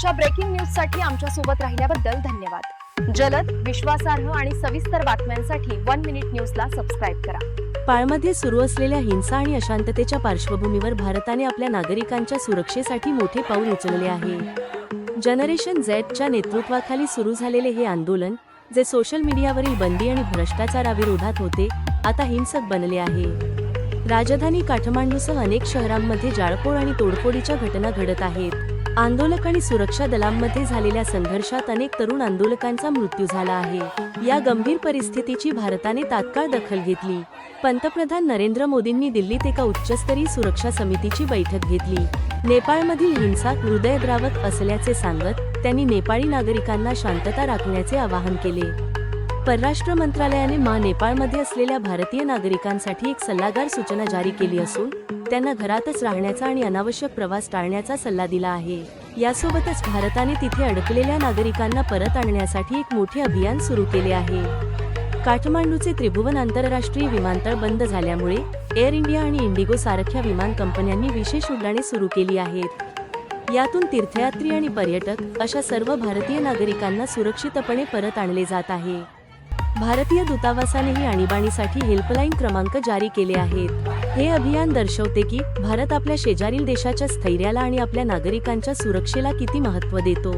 आजच्या ब्रेकिंग न्यूजसाठी आमच्यासोबत राहिल्याबद्दल धन्यवाद. जलद विश्वासार्ह आणि सविस्तर बातम्यांसाठी वन मिनिट न्यूजला सबस्क्राईब करा. पाळमध्ये सुरू असलेल्या हिंसा आणि अशांततेच्या पार्श्वभूमीवर भारताने आपल्या नागरिकांच्या सुरक्षेसाठी मोठे पाऊल उचलले आहे. जनरेशन झेडच्या नेतृत्वाखाली सुरू झालेले हे आंदोलन जे सोशल मीडियावरील बंदी आणि भ्रष्टाचाराविरोधात होते आता हिंसक बनले आहे. राजधानी काठमांडूसह अनेक शहरांमध्ये जाळपोळ आणि तोडफोडीच्या घटना घडत आहेत. आंदोलक आणि सुरक्षा दलांमध्ये झालेल्या संघर्षात अनेक तरुण आंदोलकांचा मृत्यू झाला आहे. या गंभीर परिस्थितीची भारताने तात्काळ दखल घेतली. पंतप्रधान नरेंद्र मोदींनी दिल्लीत एका उच्चस्तरीय सुरक्षा समितीची बैठक घेतली. नेपाळमधील हिंसा हृदयद्रावक असल्याचे सांगत त्यांनी नेपाळी नागरिकांना शांतता राखण्याचे आवाहन केले. परराष्ट्र मंत्रालयाने मा नेपाळमध्ये असलेल्या भारतीय नागरिकांसाठी एक सल्लागार सूचना जारी केली असून त्यांना घरातच राहण्याचा आणि अनावश्यक प्रवास टाळण्याचा सल्ला दिला आहे. यासोबतच भारताने तिथे अडकलेल्या नागरिकांना परत आणण्यासाठी एक मोठे अभियान सुरू केले आहे. काठमांडूचे त्रिभुवन आंतरराष्ट्रीय विमानतळ बंद झाल्यामुळे एअर इंडिया आणि इंडिगो सारख्या विमान कंपन्यांनी विशेष उड्डाणे सुरू केली आहेत. यातून तीर्थयात्री आणि पर्यटक अशा सर्व भारतीय नागरिकांना सुरक्षितपणे परत आणले जात आहे. भारतीय दूतावासानेही आणीबाणीसाठी हेल्पलाईन क्रमांक जारी केले आहेत. हे अभियान दर्शवते की भारत आपल्या शेजारील देशाच्या स्थैर्याला आणि आपल्या नागरिकांच्या सुरक्षेला किती महत्त्व देतो.